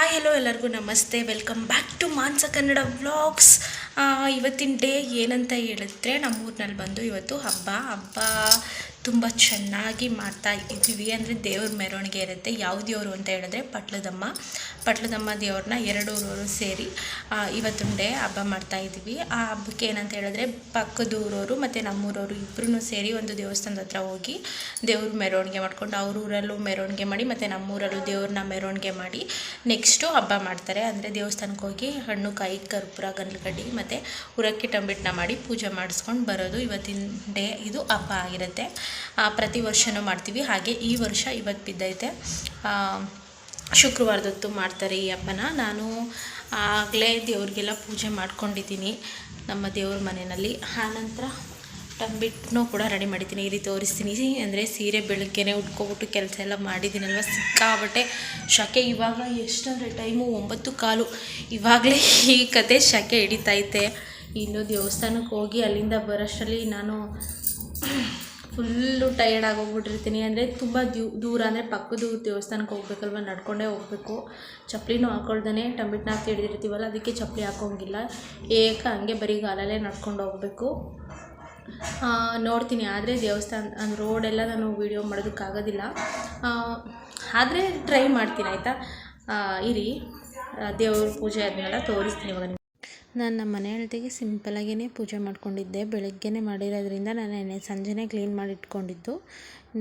Hi hello ಎಲ್ಲರಿಗೂ ನಮಸ್ತೆ. Welcome back to Mansa Kannada vlogs ಇವತ್ತಿನ ಡೇ ಏನಂತ ಹೇಳಿದ್ರೆ ನಮ್ಮೂರಿನಲ್ಲಿ ಬಂದು ಇವತ್ತು ಹಬ್ಬ. ಹಬ್ಬ ತುಂಬ ಚೆನ್ನಾಗಿ ಮಾಡ್ತಾ ಇದ್ದೀವಿ. ಅಂದರೆ ದೇವ್ರ ಮೆರವಣಿಗೆ ಇರುತ್ತೆ. ಯಾವ ದೇವರು ಅಂತ ಹೇಳಿದ್ರೆ ಪಟ್ಲದಮ್ಮ. ಪಟ್ಲದಮ್ಮ ದೇವ್ರನ್ನ ಎರಡೂರವರು ಸೇರಿ ಇವತ್ತಿನ ಡೇ ಹಬ್ಬ ಮಾಡ್ತಾ ಇದ್ದೀವಿ. ಆ ಹಬ್ಬಕ್ಕೆ ಏನಂತ ಹೇಳಿದ್ರೆ ಪಕ್ಕದ ಊರವರು ಮತ್ತು ನಮ್ಮೂರವರು ಇಬ್ಬರೂ ಸೇರಿ ಒಂದು ದೇವಸ್ಥಾನದ ಹತ್ರ ಹೋಗಿ ದೇವ್ರ ಮೆರವಣಿಗೆ ಮಾಡ್ಕೊಂಡು ಅವ್ರ ಊರಲ್ಲೂ ಮೆರವಣಿಗೆ ಮಾಡಿ ಮತ್ತು ನಮ್ಮೂರಲ್ಲೂ ದೇವ್ರನ್ನ ಮೆರವಣಿಗೆ ಮಾಡಿ ನೆಕ್ಸ್ಟು ಹಬ್ಬ ಮಾಡ್ತಾರೆ. ಅಂದರೆ ದೇವಸ್ಥಾನಕ್ಕೆ ಹೋಗಿ ಹಣ್ಣು, ಕಾಯಿ, ಕರ್ಪೂರ ಗಂಧಗಡ್ಡಿ ಮತ್ತು ಉರಕ್ಕಿ ಟಂಬಿಟ್ಟನ್ನ ಮಾಡಿ ಪೂಜೆ ಮಾಡಿಸ್ಕೊಂಡು ಬರೋದು ಇವತ್ತಿನ ಡೇ. ಇದು ಹಬ್ಬ ಆಗಿರುತ್ತೆ. ಪ್ರತಿ ವರ್ಷವೂ ಮಾಡ್ತೀವಿ. ಹಾಗೆ ಈ ವರ್ಷ ಇವತ್ತು ಬಿದ್ದೈತೆ. ಶುಕ್ರವಾರದೊತ್ತು ಮಾಡ್ತಾರೆ ಈ ಹಬ್ಬನ. ನಾನು ಆಗಲೇ ದೇವ್ರಿಗೆಲ್ಲ ಪೂಜೆ ಮಾಡ್ಕೊಂಡಿದ್ದೀನಿ ನಮ್ಮ ದೇವ್ರ ಮನೆಯಲ್ಲಿ. ಆನಂತರ ಟಂಬಿಟ್ನೂ ಕೂಡ ರೆಡಿ ಮಾಡಿದ್ದೀನಿ. ಇಲ್ಲಿ ತೋರಿಸ್ತೀನಿ. ಅಂದರೆ ಸೀರೆ, ಬೆಳಗ್ಗೆನೇ ಉಟ್ಕೊಬಿಟ್ಟು ಕೆಲಸ ಎಲ್ಲ ಮಾಡಿದ್ದೀನಲ್ವ? ಸಿಕ್ಕಾಬಟ್ಟೆ ಶಕೆ. ಇವಾಗ ಎಷ್ಟಂದರೆ ಟೈಮು ಒಂಬತ್ತು ಕಾಲು. ಇವಾಗಲೇ ಈ ಕತೆ ಶಕೆ ಹಿಡಿತೈತೆ ಇನ್ನು ದೇವಸ್ಥಾನಕ್ಕೆ ಹೋಗಿ ಅಲ್ಲಿಂದ ಬರೋಷ್ಟರಲ್ಲಿ ನಾನು ಫುಲ್ಲು ಟೈರ್ಡ್ ಆಗೋಗ್ಬಿಟ್ಟಿರ್ತೀನಿ. ಅಂದರೆ ತುಂಬ ದೂ, ದೂರ, ಅಂದರೆ ಪಕ್ಕದ ದೇವಸ್ಥಾನಕ್ಕೆ ಹೋಗ್ಬೇಕಲ್ವ? ನಡ್ಕೊಂಡೇ ಹೋಗಬೇಕು. ಚಪ್ಪಲಿನೂ ಹಾಕೊಳ್ದೇ ಟಂಬಿಟ್ನ ಹಾಕಿ ಹಿಡಿದಿರ್ತೀವಲ್ಲ, ಅದಕ್ಕೆ ಚಪ್ಪಲಿ ಹಾಕೋಂಗಿಲ್ಲ. ಏಕ ಹಂಗೆ ಬರೀ ಗಾಲಲ್ಲೇ ನಡ್ಕೊಂಡು ಹೋಗಬೇಕು. ನೋಡ್ತೀನಿ. ಆದರೆ ದೇವಸ್ಥಾನ ರೋಡೆಲ್ಲ ನಾನು ವೀಡಿಯೋ ಮಾಡೋದಕ್ಕಾಗೋದಿಲ್ಲ. ಆದರೆ ಟ್ರೈ ಮಾಡ್ತೀನಿ, ಆಯಿತಾ? ಇರಿ. ದೇವ್ರ ಪೂಜೆ ಅದನ್ನೆಲ್ಲ ತೋರಿಸ್ತೀನಿ ಇವಾಗ. ನಾನು ನಮ್ಮ ಮನೆ ಹೆಳ್ತಿಗೆ ಸಿಂಪಲಾಗೇ ಪೂಜೆ ಮಾಡ್ಕೊಂಡಿದ್ದೆ. ಬೆಳಗ್ಗೆನೇ ಮಾಡಿರೋದ್ರಿಂದ ನಾನು ನೆನೆ ಸಂಜೆನೇ ಕ್ಲೀನ್ ಮಾಡಿ ಇಟ್ಕೊಂಡಿದ್ದು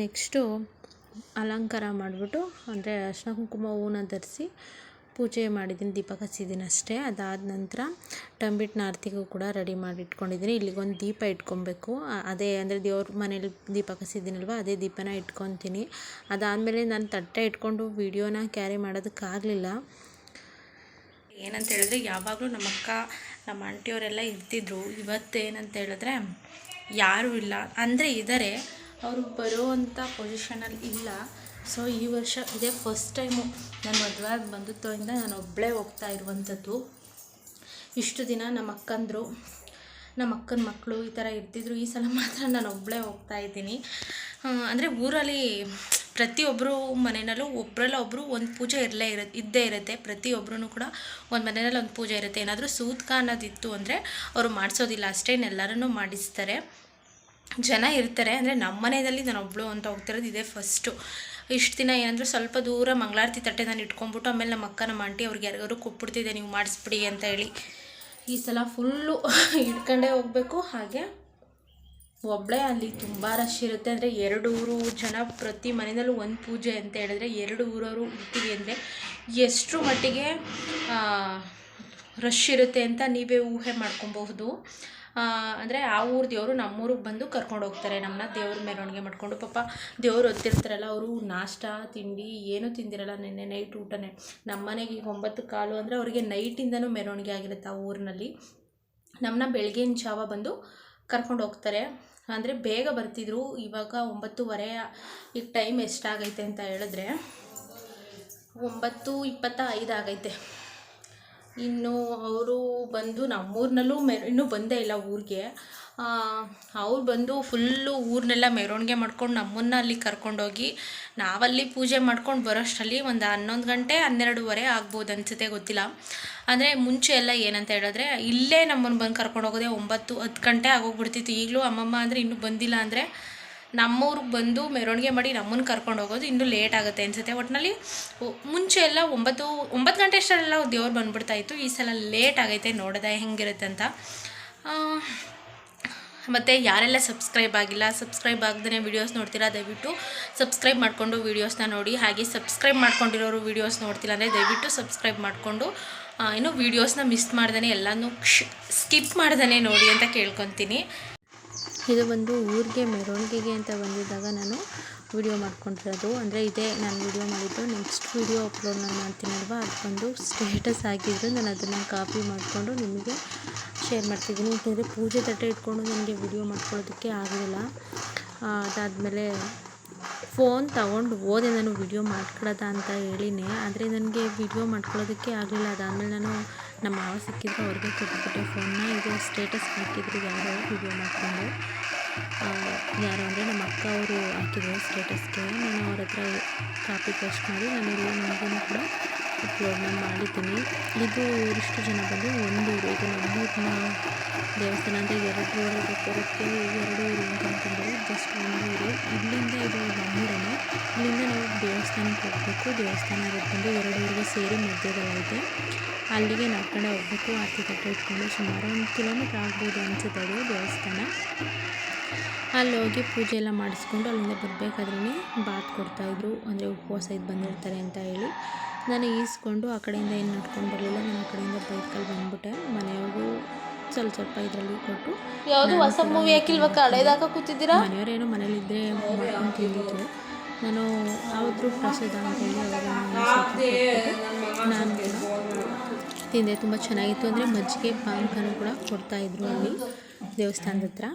ನೆಕ್ಸ್ಟು ಅಲಂಕಾರ ಮಾಡಿಬಿಟ್ಟು, ಅಂದರೆ ಅರ್ಶಿನ ಕುಂಕುಮ ಹೂವನ್ನ ಧರಿಸಿ ಪೂಜೆ ಮಾಡಿದ್ದೀನಿ ದೀಪ ಹಚ್ಚಿದ್ದೀನಿ ಅಷ್ಟೇ. ಅದಾದ ನಂತರ ಟಂಬಿಟ್ ನಾರ್ತಿಗೂ ಕೂಡ ರೆಡಿ ಮಾಡಿ ಇಟ್ಕೊಂಡಿದ್ದೀನಿ. ಇಲ್ಲಿಗೊಂದು ದೀಪ ಇಟ್ಕೊಬೇಕು. ಅದೇ ಅಂದರೆ ದೇವ್ರ ಮನೇಲಿ ದೀಪ ಕಸಿದ್ದೀನಲ್ವ ಅದೇ ದೀಪನ ಇಟ್ಕೊತೀನಿ. ಅದಾದಮೇಲೆ ನಾನು ತಟ್ಟೆ ಇಟ್ಕೊಂಡು ವೀಡಿಯೋನ ಕ್ಯಾರಿ ಮಾಡೋದಕ್ಕಾಗಲಿಲ್ಲ. ಏನಂತ ಹೇಳಿದ್ರೆ ಯಾವಾಗಲೂ ನಮ್ಮ ಅಕ್ಕ, ನಮ್ಮ ಆಂಟಿಯವರೆಲ್ಲ ಇರ್ತಿದ್ರು. ಇವತ್ತೇನಂತ ಹೇಳಿದ್ರೆ ಯಾರೂ ಇಲ್ಲ. ಅಂದರೆ ಇದ್ದಾರೆ ಅವರು ಬರೋವಂಥ ಪೊಸಿಷನಲ್ಲಿ ಇಲ್ಲ. ಸೊ ಈ ವರ್ಷ ಇದೇ ಫಸ್ಟ್ ಟೈಮು ನಾನು ಮದುವೆ ಆಗಿ ಬಂದಿದ್ದರಿಂದ ನಾನು ಒಬ್ಬಳೇ ಹೋಗ್ತಾ ಇರುವಂಥದ್ದು. ಇಷ್ಟು ದಿನ ನಮ್ಮ ಅಕ್ಕಂದರು, ನಮ್ಮ ಅಕ್ಕನ ಮಕ್ಕಳು ಈ ಥರ ಇರ್ತಿದ್ರು. ಈ ಸಲ ಮಾತ್ರ ನಾನು ಒಬ್ಬಳೇ ಹೋಗ್ತಾ ಇದ್ದೀನಿ. ಅಂದರೆ ಊರಲ್ಲಿ ಪ್ರತಿಯೊಬ್ಬರು ಮನೆಯಲ್ಲೂ ಒಬ್ಬರಲ್ಲ ಒಬ್ಬರು ಒಂದು ಪೂಜೆ ಇರಲೇ ಇರ, ಇದ್ದೇ ಇರುತ್ತೆ. ಪ್ರತಿಯೊಬ್ಬರೂ ಕೂಡ ಒಂದು ಮನೆಯಲ್ಲಿ ಒಂದು ಪೂಜೆ ಇರುತ್ತೆ. ಏನಾದರೂ ಸೂತ್ಕ ಅನ್ನೋದಿತ್ತು ಅಂದರೆ ಅವರು ಮಾಡಿಸೋದಿಲ್ಲ. ಅಷ್ಟೇ ಎಲ್ಲರೂ ಮಾಡಿಸ್ತಾರೆ. ಜನ ಇರ್ತಾರೆ. ಅಂದರೆ ನಮ್ಮ ಮನೆಯಲ್ಲಿ ನಾನು ಒಬ್ಬಳು ಅಂತ ಹೋಗ್ತಿರೋದು ಇದೇ ಫಸ್ಟು ಇಷ್ಟು ದಿನ ಏನಂದ್ರೆ ಸ್ವಲ್ಪ ದೂರ ಮಂಗಳಾರತಿ ತಟ್ಟೆ ನಾನು ಇಟ್ಕೊಂಡ್ಬಿಟ್ಟು ಆಮೇಲೆ ನಮ್ಮ ಅಕ್ಕ ನಮ್ಮ ಆಂಟಿ ಅವ್ರಿಗೆ ಯಾರಿಗಾರು ಕೊಟ್ಬಿಡ್ತಿದ್ದೆ, ನೀವು ಮಾಡಿಸ್ಬಿಡಿ ಅಂತ ಹೇಳಿ. ಈ ಸಲ ಫುಲ್ಲು ಹಿಡ್ಕೊಂಡೇ ಹೋಗಬೇಕು. ಹಾಗೆ ಒಬ್ಬಳೇ ಅಲ್ಲಿ ತುಂಬ ರಶ್ ಇರುತ್ತೆ. ಅಂದರೆ ಎರಡು ಊರು ಜನ ಪ್ರತಿ ಮನೆಯಲ್ಲೂ ಒಂದು ಪೂಜೆ ಅಂತ ಹೇಳಿದ್ರೆ ಎರಡು ಊರವರು ಇರ್ತೀವಿ ಅಂದರೆ ಎಷ್ಟರ ಮಟ್ಟಿಗೆ ರಶ್ ಇರುತ್ತೆ ಅಂತ ನೀವೇ ಊಹೆ ಮಾಡ್ಕೊಬಹುದು. ಅಂದರೆ ಆ ಊರು ದೇವರು ನಮ್ಮೂರಿಗೆ ಬಂದು ಕರ್ಕೊಂಡು ಹೋಗ್ತಾರೆ. ನಮ್ಮನ್ನ ದೇವ್ರ ಮೆರವಣಿಗೆ ಮಾಡಿಕೊಂಡು. ಪಾಪ ದೇವ್ರು ಹೊತ್ತಿರ್ತಾರಲ್ಲ ಅವರು ನಾಷ್ಟ, ತಿಂಡಿ ಏನೂ ತಿಂದಿರಲ್ಲ ನೆನ್ನೆ ನೈಟ್ ಊಟನೇ. ನಮ್ಮ ಮನೆಗೆ ಈಗ ಒಂಬತ್ತು ಕಾಲು ಅಂದರೆ ಅವರಿಗೆ ನೈಟಿಂದನೂ ಮೆರವಣಿಗೆ ಆಗಿರುತ್ತೆ ಆ ಊರಿನಲ್ಲಿ. ನಮ್ಮನ್ನ ಬೆಳಗಿನ ಜಾವ ಬಂದು ಕರ್ಕೊಂಡು ಹೋಗ್ತಾರೆ. ಅಂದರೆ ಬೇಗ ಬರ್ತಿದ್ರು. ಇವಾಗ ಒಂಬತ್ತುವರೆ, ಈಗ ಟೈಮ್ ಎಷ್ಟಾಗೈತೆ ಅಂತ ಹೇಳಿದ್ರೆ ಒಂಬತ್ತು ಇಪ್ಪತ್ತ ಐದು ಆಗೈತೆ. ಇನ್ನು ಅವರು ಬಂದು ನಮ್ಮೂರಿನಲ್ಲೂ ಮೆ ಇನ್ನೂ ಬಂದೇ ಇಲ್ಲ ಊರಿಗೆ. ಅವ್ರು ಬಂದು ಫುಲ್ಲು ಊರನ್ನೆಲ್ಲ ಮೆರವಣಿಗೆ ಮಾಡ್ಕೊಂಡು ನಮ್ಮನ್ನ ಅಲ್ಲಿ ಕರ್ಕೊಂಡೋಗಿ ನಾವಲ್ಲಿ ಪೂಜೆ ಮಾಡ್ಕೊಂಡು ಬರೋಷ್ಟರಲ್ಲಿ ಒಂದು ಹನ್ನೊಂದು ಗಂಟೆ, ಹನ್ನೆರಡೂವರೆ ಆಗ್ಬೋದು ಅನಿಸುತ್ತೆ ಗೊತ್ತಿಲ್ಲ. ಅಂದರೆ ಮುಂಚೆ ಎಲ್ಲ ಏನಂತ ಹೇಳಿದ್ರೆ ಇಲ್ಲೇ ನಮ್ಮನ್ನು ಬಂದು ಕರ್ಕೊಂಡು ಹೋಗೋದೇ ಒಂಬತ್ತು, ಹತ್ತು ಗಂಟೆ ಆಗೋಗ್ಬಿಡ್ತಿತ್ತು. ಈಗಲೂ ಅಮ್ಮಮ್ಮ ಅಂದರೆ ಇನ್ನೂ ಬಂದಿಲ್ಲ ಅಂದರೆ ನಮ್ಮೂರಿಗೆ ಬಂದು ಮೆರವಣಿಗೆ ಮಾಡಿ ನಮ್ಮನ್ನು ಕರ್ಕೊಂಡು ಹೋಗೋದು ಇನ್ನೂ ಲೇಟ್ ಆಗುತ್ತೆ ಅನಿಸುತ್ತೆ. ಒಟ್ಟಿನಲ್ಲಿ ಮುಂಚೆ ಎಲ್ಲ ಒಂಬತ್ತು ಒಂಬತ್ತು ಗಂಟೆ ಅಷ್ಟರಲ್ಲ ದೇವ್ರು ಬಂದುಬಿಡ್ತಾ ಇತ್ತು. ಈ ಸಲ ಲೇಟ್ ಆಗೈತೆ ನೋಡಿದೆ ಹೆಂಗಿರುತ್ತೆ ಅಂತ. ಮತ್ತು ಯಾರೆಲ್ಲ ಸಬ್ಸ್ಕ್ರೈಬ್ ಆಗಿಲ್ಲ, ಸಬ್ಸ್ಕ್ರೈಬ್ ಆಗದೇ ವೀಡಿಯೋಸ್ ನೋಡ್ತೀರಾ ದಯವಿಟ್ಟು ಸಬ್ಸ್ಕ್ರೈಬ್ ಮಾಡಿಕೊಂಡು ವೀಡಿಯೋಸ್ನ ನೋಡಿ. ಹಾಗೆ ಸಬ್ಸ್ಕ್ರೈಬ್ ಮಾಡ್ಕೊಂಡಿರೋರು ವೀಡಿಯೋಸ್ ನೋಡ್ತಿಲ್ಲ ಅಂದರೆ ದಯವಿಟ್ಟು ಸಬ್ಸ್ಕ್ರೈಬ್ ಮಾಡಿಕೊಂಡು ಇನ್ನು ವೀಡಿಯೋಸ್ನ ಮಿಸ್ ಮಾಡ್ದೇ ಎಲ್ಲನೂ ಸ್ಕಿಪ್ ಮಾಡ್ದೇ ನೋಡಿ ಅಂತ ಕೇಳ್ಕೊತೀನಿ. ಇದು ಬಂದು ಊರಿಗೆ ಮೆರವಣಿಗೆಗೆ ಅಂತ ಬಂದಿದ್ದಾಗ ನಾನು ವಿಡಿಯೋ ಮಾಡ್ಕೊಂಡಿರೋದು. ಅಂದರೆ ಇದೇ ನಾನು ವಿಡಿಯೋ ಮಾಡಿದ್ದು. ನೆಕ್ಸ್ಟ್ ವಿಡಿಯೋ ಅಪ್ಲೋಡ್ ನಾನು ಮಾಡ್ತೀನಲ್ವ ಅದು ಬಂದು ಸ್ಟೇಟಸ್ ಹಾಕಿದ್ರು ನಾನು ಅದನ್ನು ಕಾಪಿ ಮಾಡಿಕೊಂಡು ನಿಮಗೆ ಶೇರ್ ಮಾಡ್ತಿದ್ದೀನಿ. ಯಾಕೆಂದರೆ ಪೂಜೆ ತಟ್ಟೆ ಇಟ್ಕೊಂಡು ನನಗೆ ವಿಡಿಯೋ ಮಾಡ್ಕೊಳ್ಳೋದಕ್ಕೆ ಆಗಲಿಲ್ಲ ಅದಾದಮೇಲೆ ಫೋನ್ ತಗೊಂಡು ಹೋದೆ ನಾನು ವಿಡಿಯೋ ಮಾಡ್ಕೊಳ್ಳೋದ ಅಂತ ಹೇಳಿನೇ. ಆದರೆ ನನಗೆ ವಿಡಿಯೋ ಮಾಡ್ಕೊಳ್ಳೋದಕ್ಕೆ ಆಗಲಿಲ್ಲ. ಅದಾದಮೇಲೆ ನಾನು ನಮ್ಮ ಮಾವ ಸಿಕ್ಕಿದ್ರು, ಅವ್ರಿಗೆ ಕೊಟ್ಬಿಟ್ಟೆ ಫೋನ್ನ ಇದು ಸ್ಟೇಟಸ್ ಹಾಕಿದ್ರು ಯಾರೋ ವಿಡಿಯೋ ಮಾಡಿಕೊಂಡು. ಯಾರು ಅಂದರೆ ನಮ್ಮ ಅಕ್ಕ ಅವರು ಹಾಕಿದ್ರು ಸ್ಟೇಟಸ್ಗೆ ನಾನು ಅವ್ರ ಹತ್ರ ಕಾಪಿ ಪೇಸ್ಟ್ ಮಾಡಿ ನಾನು ನಿಮಗೂ ಕೂಡ ನಾನು ಮಾಡಿದ್ದೀನಿ. ಇದು ಇಷ್ಟು ಜನ ಬಂದು ಒಂದು ಈಗ ನಮ್ಮೂರಿನ ದೇವಸ್ಥಾನ ಅಂದರೆ ಎರಡು ರೋಡ್ ಗೊತ್ತಿರುತ್ತೆ ಎರಡು ಊರು ಅಂತ ಅಂತಂದರೆ ಜಸ್ಟ್ ಒಂದೂರು. ಇಲ್ಲಿಂದ ಇದು ದೇವಸ್ಥಾನಕ್ಕೆ ಹೋಗಬೇಕು ದೇವಸ್ಥಾನ ಇರೋದು ಬಂದು ಎರಡು ಊರಿಗೆ ಸೇರಿ ಮಧ್ಯದಲ್ಲಿದೆ. ಅಲ್ಲಿಗೆ ನಡ್ಕೊಂಡೆ ಹೋಗಬೇಕು. ಆರತಿ ತಟ್ಟೆ ಇಟ್ಕೊಂಡು ಸುಮಾರು ಒಂದು ಕಿಲೋಮೀಟ್ರ್ ಆಗ್ಬೋದು ಅನಿಸುತ್ತೆ ಅದು ದೇವಸ್ಥಾನ. ಅಲ್ಲಿ ಹೋಗಿ ಪೂಜೆ ಎಲ್ಲ ಮಾಡಿಸ್ಕೊಂಡು ಅಲ್ಲಿಂದ ಬರಬೇಕಾದ್ರೇ ಬಾತ್ ಕೊಡ್ತಾಯಿದ್ರು ಅಂದರೆ ಉಪವಾಸ ಇದು ಬಂದಿರ್ತಾರೆ ಅಂತ ಹೇಳಿ. ನಾನು ಈಸ್ಕೊಂಡು ಆ ಕಡೆಯಿಂದ ಏನು ನಡ್ಕೊಂಡು ಬರಲಿಲ್ಲ. ನಾನು ಆ ಕಡೆಯಿಂದ ಬೈಕಲ್ಲಿ ಬಂದುಬಿಟ್ಟೆ. ಮನೆಯವ್ರಿಗೂ ಸ್ವಲ್ಪ ಸ್ವಲ್ಪ ಇದರಲ್ಲಿ ಕೊಟ್ಟು ಯಾವುದು ಹೊಸ ಮೂವಿ ಹಾಕಿಲ್ವಾ? ಕಡೆದಾಗ ಕೂತಿದ್ದೀರಾ? ಮನೆಯವರೇನೋ ಮನೇಲಿದ್ದರೆ ಮಾಡ್ಕೊಂಡು ತಿಂದಿದ್ರು. ನಾನು ಯಾವತ್ತೂ ಪ್ರಸಾದ ಅಂತೇಳಿ ನಾನು ತಿಂದೆ. ತುಂಬ ಚೆನ್ನಾಗಿತ್ತು. ಅಂದರೆ ಮಜ್ಜಿಗೆ, ಪಾನಕನೂ ಕೂಡ ಕೊಡ್ತಾಯಿದ್ರು ಅಲ್ಲಿ ದೇವಸ್ಥಾನದ ಹತ್ರ.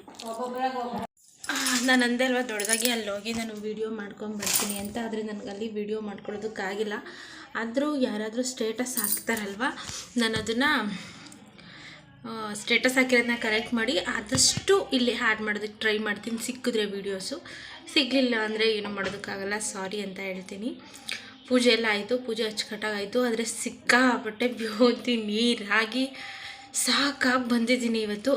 ನಾನು ಅಂದೆ ಅಲ್ವಾ, ದೊಡ್ಡದಾಗಿ ಅಲ್ಲಿ ಹೋಗಿ ನಾನು ವೀಡಿಯೋ ಮಾಡ್ಕೊಂಡು ಬರ್ತೀನಿ ಅಂತ. ಆದರೆ ನನಗೆ ಅಲ್ಲಿ ವೀಡಿಯೋ ಮಾಡ್ಕೊಳ್ಳೋದಕ್ಕಾಗಿಲ್ಲ. ಆದರೂ ಯಾರಾದರೂ ಸ್ಟೇಟಸ್ ಹಾಕ್ತಾರಲ್ವ, ನಾನು ಅದನ್ನು ಸ್ಟೇಟಸ್ ಹಾಕಿರೋದನ್ನ ಕರೆಕ್ಟ್ ಮಾಡಿ, ಆದಷ್ಟು ಇಲ್ಲಿ ಆ್ಯಡ್ ಮಾಡೋದಕ್ಕೆ ಟ್ರೈ ಮಾಡ್ತೀನಿ. ಸಿಕ್ಕಿದ್ರೆ ವೀಡಿಯೋಸು ಸಿಗಲಿಲ್ಲ ಅಂದರೆ ಏನು ಮಾಡೋದಕ್ಕಾಗಲ್ಲ ಸಾರಿ ಅಂತ ಹೇಳ್ತೀನಿ. ಪೂಜೆ ಎಲ್ಲ ಆಯಿತು, ಪೂಜೆ ಅಚ್ಚುಕಟ್ಟಾಗಾಯಿತು. ಆದರೆ ಸಿಕ್ಕಾಪಟ್ಟೆ ಬ್ಯೋತಿ ನೀರಾಗಿ ಸಾಕಾಗಿ ಬಂದಿದ್ದೀನಿ ಇವತ್ತು.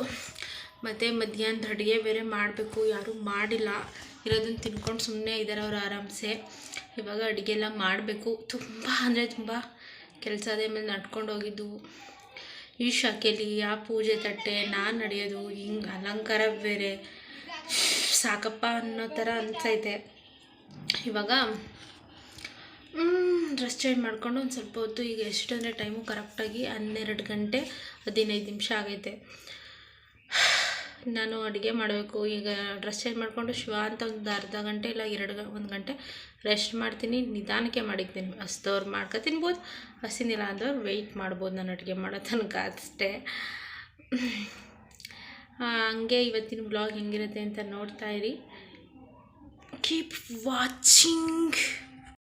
ಮತ್ತು ಮಧ್ಯಾಹ್ನದ ಅಡುಗೆ ಬೇರೆ ಮಾಡಬೇಕು, ಯಾರೂ ಮಾಡಿಲ್ಲ. ಇರೋದನ್ನು ತಿನ್ಕೊಂಡು ಸುಮ್ಮನೆ ಇದ್ದಾರೆ ಅವರು ಆರಾಮ್ಸೆ. ಇವಾಗ ಅಡುಗೆ ಎಲ್ಲ ಮಾಡಬೇಕು. ತುಂಬ ಅಂದರೆ ತುಂಬ ಕೆಲಸ ಅದೇ ಮೇಲೆ ನಡ್ಕೊಂಡು ಹೋಗಿದ್ದು. ಈ ಶಾಖೆಯಲ್ಲಿ ಆ ಪೂಜೆ ತಟ್ಟೆ, ನಾನು ನಡೆಯೋದು, ಹಿಂಗೆ ಅಲಂಕಾರ ಬೇರೆ. ಸಾಕಪ್ಪ ಅನ್ನೋ ಥರ ಅನ್ಸೈತೆ. ಇವಾಗ ಡ್ರೆಸ್ ಚೇಂಜ್ ಮಾಡಿಕೊಂಡು ಒಂದು ಸ್ವಲ್ಪ ಹೊತ್ತು, ಈಗ ಎಷ್ಟು ಅಂದರೆ ಟೈಮು ಕರೆಕ್ಟಾಗಿ ಹನ್ನೆರಡು ಗಂಟೆ ಹದಿನೈದು ನಿಮಿಷ ಆಗೈತೆ. ನಾನು ಅಡುಗೆ ಮಾಡಬೇಕು. ಈಗ ಡ್ರೆಸ್ ಚೇಂಜ್ ಮಾಡಿಕೊಂಡು ಶಿವ ಅಂತ ಒಂದು ಅರ್ಧ ಗಂಟೆ ಇಲ್ಲ ಎರಡು ಒಂದು ಗಂಟೆ ರೆಸ್ಟ್ ಮಾಡ್ತೀನಿ. ನಿಧಾನಕ್ಕೆ ಮಾಡಿಕ್ತೀನಿ. ಹಸ್ದವ್ರು ಮಾಡ್ಕೊ ತಿನ್ಬೋದು ಹಸಿನಿಲ್ಲ ಅಂದವ್ರು ವೆಯ್ಟ್ ಮಾಡ್ಬೋದು. ನಾನು ಅಡುಗೆ ಮಾಡೋ ತನಕ ಅಷ್ಟೇ. ಹಂಗೆ ಇವತ್ತಿನ ಬ್ಲಾಗ್ ಹೆಂಗಿರುತ್ತೆ ಅಂತ ನೋಡ್ತಾ ಇರಿ. Keep watching